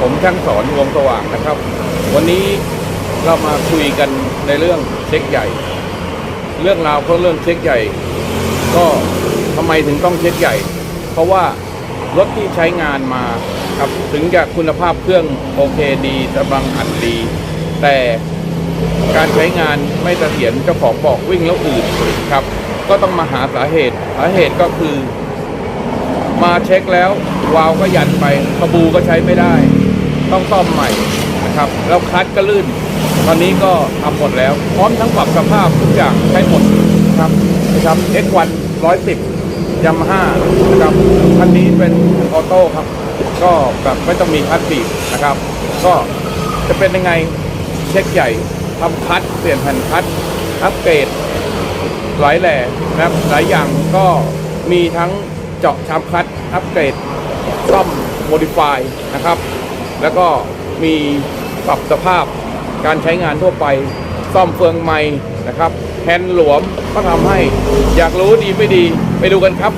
ผมช่างสอนวงสว่างนะครับ วันนี้เรามาคุยกันในเรื่องเช็คใหญ่ เรื่องราวเพราะเรื่องเช็คใหญ่ ก็ทำไมถึงต้องเช็คใหญ่ เพราะว่ารถที่ใช้งานมาครับถึงจะคุณภาพเครื่องโอเคดีกำลังอัดดี แต่การใช้งานไม่เสถียรเจ้าของบอกวิ่งแล้วอืดครับ ก็ต้องมาหาสาเหตุสาเหตุก็คือ มาเช็คแล้ว วาล์วก็ยันไปขบูก็ใช้ไม่ได้ ต้องซ่อมใหม่นะครับแล้วคลัตก็ลื่น ตอนนี้ก็ทำหมดแล้ว พร้อมทั้งปรับสภาพทุกอย่างใช้หมดครับนะครับ X1 110ยามาฮ่านะครับคันนี้เป็นออโต้ครับ ก็แบบไม่ต้องมีคลัตบีบนะครับ ก็จะเป็นยังไงเช็คใหญ่ทำคลัตเปลี่ยนแผ่นคลัตอัปเกรดหลายแหล่นะครับหลายอย่างก็มีทั้ง เจาะชามคัดอัปเกรดซ่อมโมดิฟายนะครับ แล้วก็มีปรับสภาพการใช้งานทั่วไปซ่อมเฟืองไม้นะครับแฮนด์หลวมก็ทำให้อยากรู้ดีไม่ดีไปดูกันครับ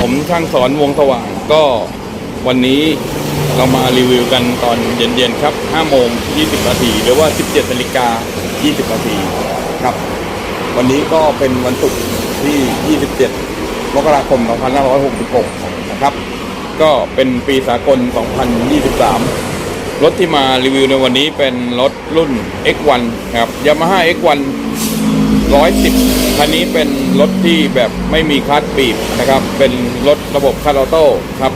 ผมช่างสอนวงสว่างก็วันนี้เรามารีวิวกันตอนเย็นๆครับ5โมง20นาทีหรือว่า 17นาฬิกา20นาทีครับ วันนี้ก็เป็นวันศุกร์ที่ 27 มกราคม 2566 นะครับ ก็เป็นปีสากล 2023 รถที่มารีวิวในวันนี้เป็นรถรุ่น X1 ครับ Yamaha X1 ร้อยสิบคันนี้เป็นรถที่แบบไม่มีคลัตช์บีบนะครับ เป็นรถระบบคาร์ออโต้ครับ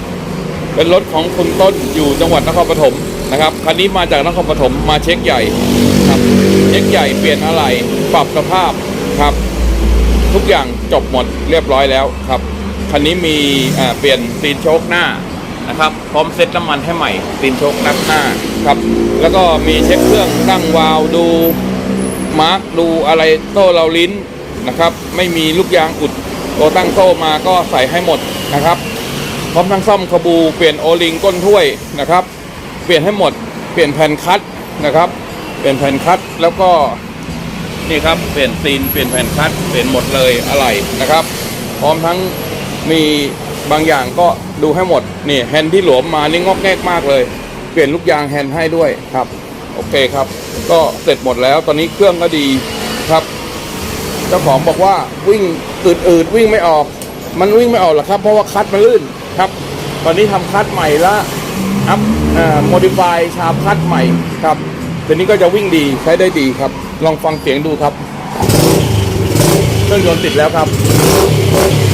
เป็นรถของคุณต้นอยู่จังหวัดนครปฐมนะครับ คันนี้มาจากนครปฐมมาเช็คใหญ่ครับ เช็คใหญ่เปลี่ยนอะไรปรับสภาพครับ ทุกอย่างจบหมดเรียบร้อยแล้วครับ คันนี้มีเปลี่ยนตีนโชคหน้านะครับ พร้อมเซ็ตน้ำมันให้ใหม่ตีนโชคหน้าครับ แล้วก็มีเช็คเครื่องตั้งวาล์วดู มาร์กดูอะไรโซ่เราลิ้นนะครับ ไม่มีลูกยางอุดตัวตั้งโซ่มาก็ใส่ให้หมดนะครับพร้อมทั้งซ่อมขบูเปลี่ยนโอลิงก้นถ้วยนะครับ เปลี่ยนให้หมด เปลี่ยนแผ่นคัตนะครับเปลี่ยนแผ่นคัตแล้วก็นี่ครับเปลี่ยนซีนเปลี่ยนแผ่นคัตเปลี่ยนหมดเลยอะไรนะครับ พร้อมทั้งมีบางอย่างก็ดูให้หมดนี่แฮนด์ที่หลวมมานี่งอกแงกมากเลย เปลี่ยนลูกยางแฮนด์ให้ด้วยครับ โอเคครับ ก็เสร็จหมดแล้วตอนนี้เครื่องก็ดีครับ เจ้าของบอกว่าวิ่งอืดๆวิ่งไม่ออก มันวิ่งไม่ออกหรอกครับ เพราะว่าคัดมันลื่นครับ ตอนนี้ทำคัดใหม่ละอัพโมดิฟายชาคัดใหม่ครับทีนี้ก็จะวิ่งดีใช้ได้ดีครับ ลองฟังเสียงดูครับเครื่องยนต์ติดแล้วครับ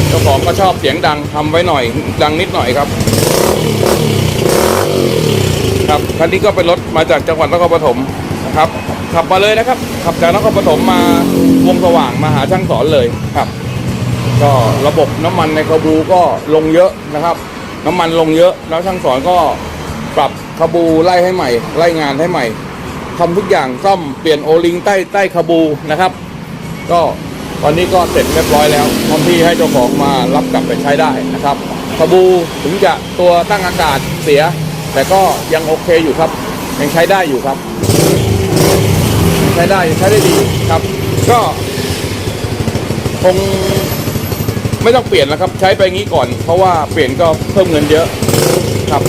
เจ้าของก็ชอบเสียงดังทำไว้หน่อย ดังนิดหน่อยครับ ครับคันนี้ก็เป็นรถมาจากจังหวัดนครปฐมนะครับ ขับมาเลยนะครับ ขับจากนครปฐมมาวงสว่างมาหาช่างสอนเลยครับ ก็ระบบน้ำมันในคาบูก็ลงเยอะนะครับ น้ำมันลงเยอะแล้วช่างสอนก็ปรับคาบูไล่ให้ใหม่ ไล่งานให้ใหม่ทำทุกอย่างซ่อมเปลี่ยนโอลิงใต้ใต้คาบูนะครับ ก็ตอนนี้ก็เสร็จเรียบร้อยแล้วพร้อมที่ให้เจ้าของมารับกลับไปใช้ได้นะครับคาบูถึงจะตัวตั้งอากาศเสีย แต่ก็ยังโอเคอยู่ครับ ยังใช้ได้อยู่ครับ ใช้ได้ใช้ได้ดีครับ ก็คงไม่ต้องเปลี่ยนแล้วครับ ใช้ไปงี้ก่อน เพราะว่าเปลี่ยนก็เพิ่มเงินเยอะครับ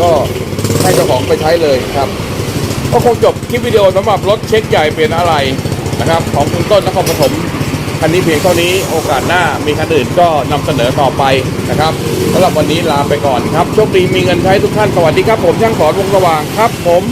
ก็ให้เจ้าของไปใช้เลยครับ ก็คงจบคลิปวิดีโอสำหรับรถเช็คใหญ่เปลี่ยนอะไรนะครับ ของคุณต้นนครปฐม คันนี้เพียงเท่านี้โอกาสหน้ามีคันอื่นก็นำเสนอต่อไปนะครับสำหรับวันนี้ลาไปก่อนครับโชคดีมีเงินใช้ทุกท่านสวัสดีครับ ผมช่างสอนวงสว่างครับผม